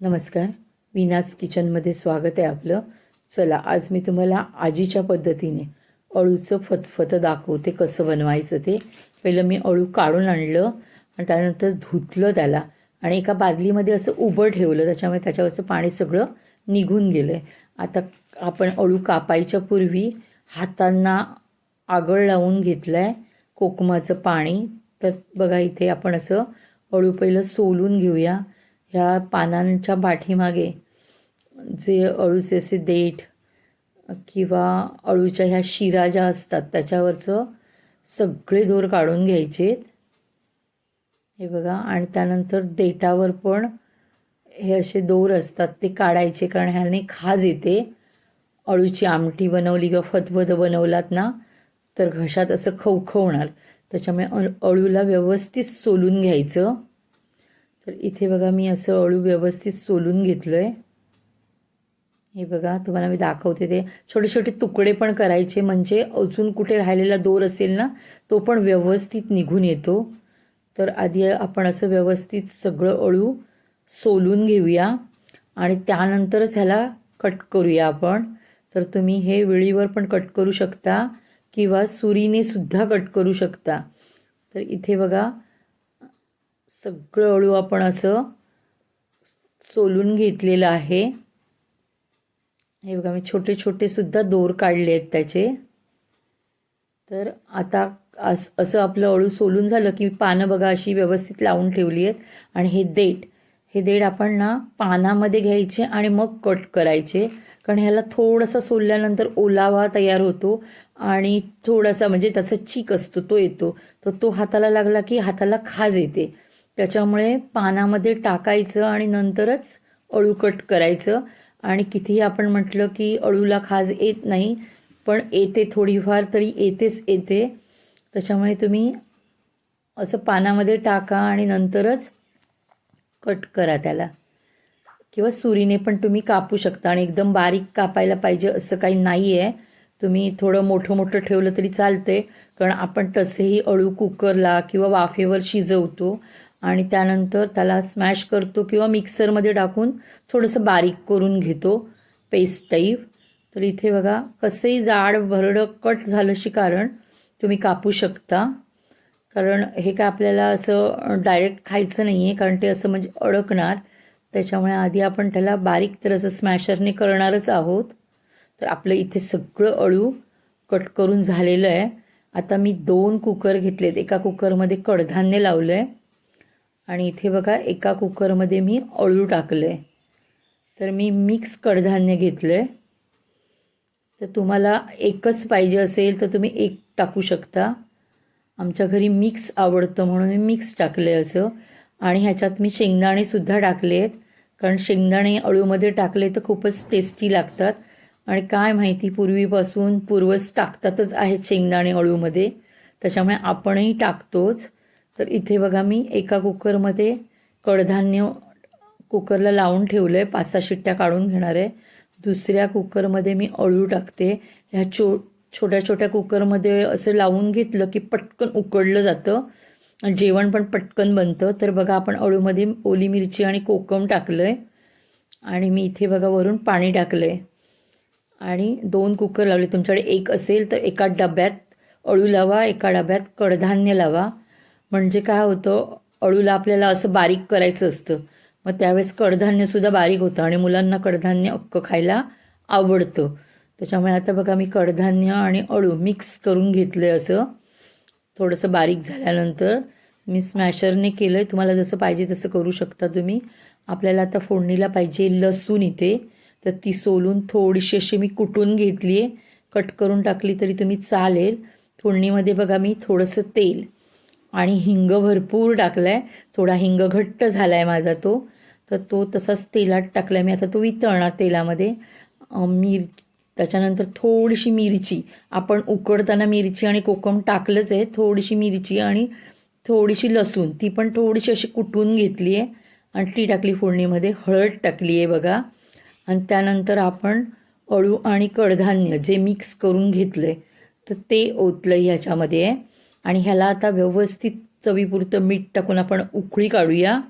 नमस्कार. विनाज किचनमध्ये स्वागत आहे आपलं. चला आज मी तुम्हाला आजीच्या पद्धतीने अळूचं फतफतं दाखवते कसं बनवायचं ते. पहिलं मी अळू काढून आणलं आणि त्यानंतर धुतलं त्याला आणि एका बादलीमध्ये असं उभं ठेवलं. त्याच्यामुळे त्याच्यावरचं पाणी सगळं निघून गेलं आहे आता आपण अळू कापायच्या पूर्वी हातांना आगळ लावून घेतलं आहे कोकमाचं पाणी. तर बघा इथे आपण असं अळू पहिलं सोलून घेऊया. ह्या पानांच्या पाठीमागे जे अळूचे असे देठ किंवा अळूच्या ह्या शिरा ज्या असतात त्याच्यावरचं सगळे दोर काढून घ्यायचे हे बघा आणि त्यानंतर देठावर पण हे असे दोर असतात ते काढायचे कारण ह्याने खाज येते. अळूची आमटी बनवली किंवा फतफद बनवलात ना तर घशात असं खवखवणार त्याच्यामुळे अळ अळूला व्यवस्थित सोलून घ्यायचं. तर इथे बघा मी असं अळू व्यवस्थित सोलून घेतलं आहे हे बघा तुम्हाला मी दाखवते ते. छोटे छोटे तुकडे पण करायचे म्हणजे अजून कुठे राहिलेला दोर असेल ना तो पण व्यवस्थित निघून येतो. तर आधी आपण असं व्यवस्थित सगळं अळू सोलून घेऊया. आणि त्यानंतरच ह्याला कट करूया आपण. तर तुम्ही हे वेळीवर पण कट करू शकता किंवा सुरीने सुद्धा कट करू शकता. तर इथे बघा सगळं अळू आपण असं सोलून घेतलेलं आहे. हे बघा मी छोटे छोटे सुद्धा दोर काढले आहेत त्याचे. तर आता अस असं आपलं अळू सोलून झालं की पानं बघा अशी व्यवस्थित लावून ठेवली आहेत. आणि हे देठ हे देठ आपण ना पानामध्ये घ्यायचे आणि मग कट करायचे. कारण ह्याला थोडंसं सोलल्यानंतर ओलावा तयार होतो आणि थोडासा म्हणजे त्याचा चीक असतो तो येतो. तर तो हाताला लागला की हाताला खाज येते. त्याच्यामुळे पानामध्ये टाकायचं आणि नंतरच अळू कट करायचं. आणि कितीही आपण म्हटलं की अळूला खाज येत नाही पण येते थोडीफार तरी येतेच येते. त्याच्यामुळे तुम्ही असं पानामध्ये टाका आणि नंतरच कट करा त्याला. किंवा सुरीने पण तुम्ही कापू शकता आणि एकदम बारीक कापायला पाहिजे असं काही नाही आहे तुम्ही थोडं मोठं मोठं ठेवलं तरी चालते कारण आपण तसेही अळू कुकरला किंवा वाफेवर शिजवतो. आणि त्यानंतर त्याला स्मॅश करतो किंवा मिक्सरमध्ये टाकून थोडंसं बारीक करून घेतो पेस्ट टाईप तर इथे बघा कसंही जाड भरडं कट झालंशी कारण तुम्ही कापू शकता. कारण हे काय आपल्याला असं डायरेक्ट खायचं नाही आहे कारण ते असं म्हणजे अडकणार. त्याच्यामुळे आधी आपण त्याला बारीक तर असं स्मॅशरने करणारच आहोत. तर आपलं इथे सगळं अळू कट करून झालेलं आहे. आता मी दोन कुकर घेतलेत. एका कुकरमध्ये कडधान्य लावलं आहे आणि इथे बघा एका कुकरमध्ये मी अळू टाकलं आहे तर मी मिक्स कडधान्य घेतलं आहे तर तुम्हाला एकच पाहिजे असेल तर तुम्ही एक टाकू शकता. आमच्या घरी मिक्स आवडतं म्हणून मी मिक्स टाकलं आहे असं. आणि ह्याच्यात मी शेंगदाणेसुद्धा टाकले आहेत. कारण शेंगदाणे अळूमध्ये टाकले तर खूपच टेस्टी लागतात. आणि काय माहिती पूर्वीपासून पूर्वज टाकतातच आहेत शेंगदाणे अळूमध्ये. त्याच्यामुळे आपणही टाकतोच. तर इथे बघा मी एका कुकरमध्ये कडधान्य कुकरला लावून ठेवलं आहे पाच सहा शिट्ट्या काढून घेणार आहे. दुसऱ्या कुकरमध्ये मी अळू टाकते. ह्या छो छोट्या छोट्या कुकरमध्ये असं लावून घेतलं की पटकन उकडलं जातं. आणि जेवण पण पटकन बनतं. तर बघा आपण अळूमध्ये ओली मिरची आणि कोकम टाकलं आहे आणि मी इथे बघा वरून पाणी टाकलं आहे आणि दोन कुकर लावले. तुमच्याकडे एक असेल तर एका डब्यात अळू लावा एका डब्यात कडधान्य लावा. म्हणजे काय होतं अळूला आपल्याला असं बारीक करायचं असतं. मग त्यावेळेस कडधान्यसुद्धा बारीक होतं आणि मुलांना कडधान्य अक्क खायला आवडतं. त्याच्यामुळे आता बघा मी कडधान्य आणि अळू मिक्स करून घेतलं आहे असं. थोडंसं बारीक झाल्यानंतर मी स्मॅशरने केलं आहे तुम्हाला जसं पाहिजे तसं करू शकता तुम्ही. आपल्याला आता फोडणीला पाहिजे लसूण इथे. तर ती सोलून थोडीशी अशी मी कुटून घेतली आहे कट करून टाकली तरी तुम्ही चालेल. फोडणीमध्ये बघा मी थोडंसं तेल आणि हिंग भरपूर टाकला आहे थोडा हिंग घट्ट झाला आहे माझा तो. तर तो तसाच तेलात टाकला आहे मी आता तो वितळणार तेलामध्ये. मिर त्याच्यानंतर थोडीशी मिरची. आपण उकडताना मिरची आणि कोकम टाकलंच आहे. थोडीशी मिरची आणि थोडीशी लसूण. ती पण थोडीशी अशी कुटून घेतली आहे. आणि ती टाकली फोडणीमध्ये. हळद टाकली आहे बघा. आणि त्यानंतर आपण अळू आणि कडधान्य जे मिक्स करून घेतलं आहे तर ते ओतलं ह्याच्यामध्ये. आहे आणि ह्याला आता व्यवस्थित चवीपुरतं मीठ टाकून आपण उकळी काढूया.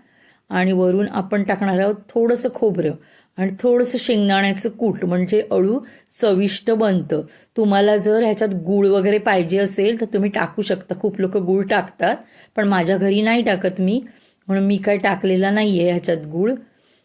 आणि वरून आपण टाकणार आहोत थोडंसं खोबरं. आणि थोडंसं शेंगदाण्याचं कूट म्हणजे अळू चविष्ट बनतं. तुम्हाला जर ह्याच्यात गूळ वगैरे पाहिजे असेल तर तुम्ही टाकू शकता. खूप लोक गूळ टाकतात पण माझ्या घरी नाही टाकत मी. म्हणून मी काय टाकलेला नाही आहे ह्याच्यात गूळ.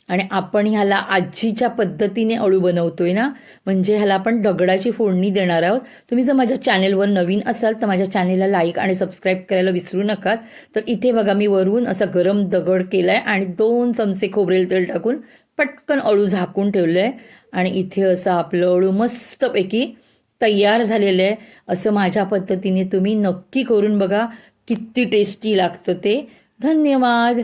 आणि आपण ह्याला आजीच्या पद्धतीने अळू बनवतोय ना म्हणजे ह्याला आपण दगडाची फोडणी देणार आहोत. तुम्ही जर माझ्या चॅनेलवर नवीन असाल तर माझ्या चॅनेलला लाईक आणि सबस्क्राईब करायला विसरू नका. तर इथे बघा मी वरून असा गरम दगड केला आहे आणि दोन चमचे खोबरेल तेल टाकून पटकन अळू झाकून ठेवलं आहे आणि इथे असं आपलं अळू मस्तपैकी तयार झालेलं आहे. असं माझ्या पद्धतीने तुम्ही नक्की करून बघा. किती टेस्टी लागतं ते. धन्यवाद.